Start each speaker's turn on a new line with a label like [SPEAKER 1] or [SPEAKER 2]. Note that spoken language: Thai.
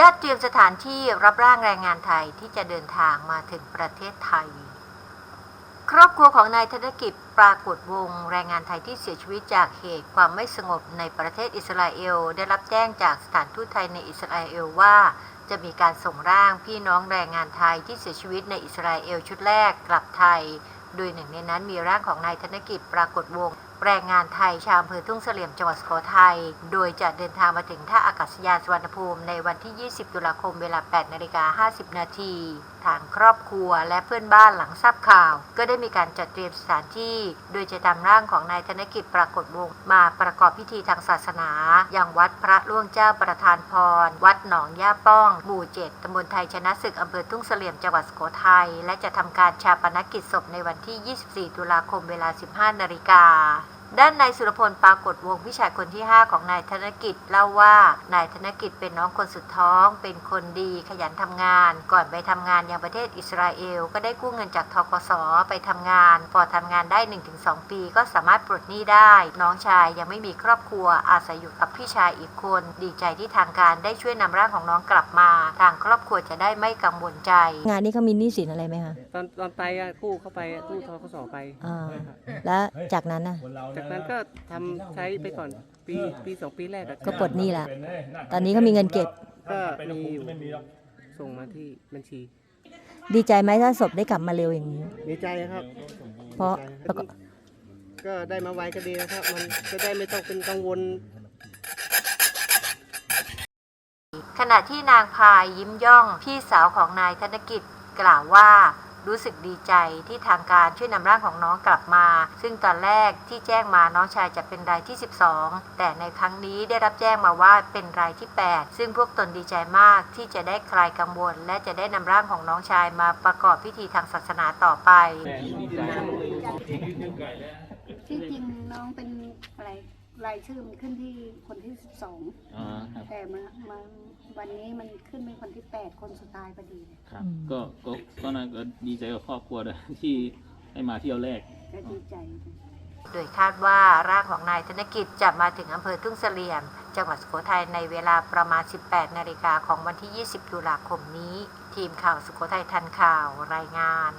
[SPEAKER 1] ญาติเตรียมสถานที่รับร่างแรงงานไทยที่จะเดินทางมาถึงประเทศไทย ครอบครัวของนายธนกิจปรากฏวงแรงงานไทยที่เสียชีวิตจากเหตุความไม่สงบในประเทศอิสราเอล ได้รับแจ้งจากสถานทูตไทยในอิสราเอลว่า จะมีการส่งร่างพี่น้องแรงงานไทยที่เสียชีวิตในอิสราเอลชุดแรกกลับไทย โดยหนึ่งในนั้นมีร่างของนายธนกิจปรากฏวง แรงงานไทยชาวอำเภอทุ่งเสลี่ยมจังหวัดสุโขทัย โดยจะเดินทางมาถึงท่าอากาศยานสุวรรณภูมิในวันที่ 20 ตุลาคมเวลา 8 นาฬิกา 50 นาที ทางครอบครัวและเพื่อนบ้านหลังทราบข่าว ก็ได้มีการจัดเตรียมสถานที่ โดยจะนำร่างของนายธนกิจปรากฏวงมาประกอบพิธีทางศาสนา อย่างวัดพระล่วงเจ้าประธานพร วัดหนองย่าป้อง หมู่เจ็ดตำบลไทยชนะศึกอำเภอทุ่งเสลี่ยมจังหวัดสุโขทัย และจะทำการชาปนกิจศพในวันที่ 24 ตุลาคมเวลา 15 นาฬิกา ด้านนายสุรพลปรากฏวงศ์พี่ชายคนที่ 5 ของนายธนกิจเล่าว่านายธนกิจเป็นน้องคนสุดท้อง เป็นคนดีขยันทำงาน ก่อนไปทำงานยังประเทศอิสราเอล ก็ได้กู้เงินจากทกสไปทำงาน พอทำงานได้ 1-2 ปี ก็สามารถปลดหนี้ได้ น้องชายยังไม่มีครอบครัวอาศัยอยู่กับพี่ชายอีกคน ดีใจที่ทางการได้ช่วยนำร่างของน้องกลับมา ทางครอบครัวจะได้ไม่กังวลใจ
[SPEAKER 2] งานนี้เขามีหนี้สินอะไรไหมคะ
[SPEAKER 3] ตอนตอนไปอะกู้เข้าไปอะกู้ทกสไป
[SPEAKER 2] อ่าแล้วจากนั้นน่ะ
[SPEAKER 3] จากนั้นก็ทำใช้ไปก่อนปีปีสองปีแรกอะ
[SPEAKER 2] ก็ปลดหนี้ละ ตอนนี้เขามีเงินเก็บ
[SPEAKER 3] ก็มีอยู่ส่งมาที่บัญชี
[SPEAKER 2] ดีใจไหมถ้าศพได้กลับมาเร็วอย่างนี้
[SPEAKER 3] ดีใจครับ
[SPEAKER 2] เพราะ
[SPEAKER 3] ดีใจ
[SPEAKER 2] ประกอบ
[SPEAKER 3] ก็ได้มาไวก็ดีนะครับ มันจะได้ไม่ต้องเป็นกังวล
[SPEAKER 1] ขณะที่นางพายยิ้มย่องพี่สาวของนายธนกิจกล่าวว่า รู้สึกดีใจที่ทางการช่วยนำร่างของน้องกลับมา ซึ่งตอนแรกที่แจ้งมาน้องชายจะเป็นรายที่ 12 แต่ในครั้งนี้ได้รับแจ้งมาว่าเป็นรายที่ 8 ซึ่งพวกตนดีใจมากที่จะได้คลายกังวล และจะได้นำร่างของน้องชายมาประกอบพิธีทางศาสนาต่อไป
[SPEAKER 4] ที่จริงน้องเป็นอะไร รายชื่อมันขึ้นที่คนที่สิบสอง
[SPEAKER 5] อ๋อครับ
[SPEAKER 4] แต่มามาวันนี้มันขึ้นเป็นคนที่แปดคนสุดท้ายพอดี
[SPEAKER 5] ครับ ก็ก็ก็น่าก็ดีใจกับครอบครัวด้วยที่ได้มาเที่ยวแรก
[SPEAKER 4] ก็ดีใจ
[SPEAKER 1] โดยคาดว่าร่างของนายธนกิจจะมาถึงอำเภอทุ่งเสลี่ยม จังหวัดสุโขทัยในเวลาประมาณ 18 นาฬิกาของวันที่ 20 ตุลาคมนี้ ทีมข่าวสุโขทัยทันข่าวรายงาน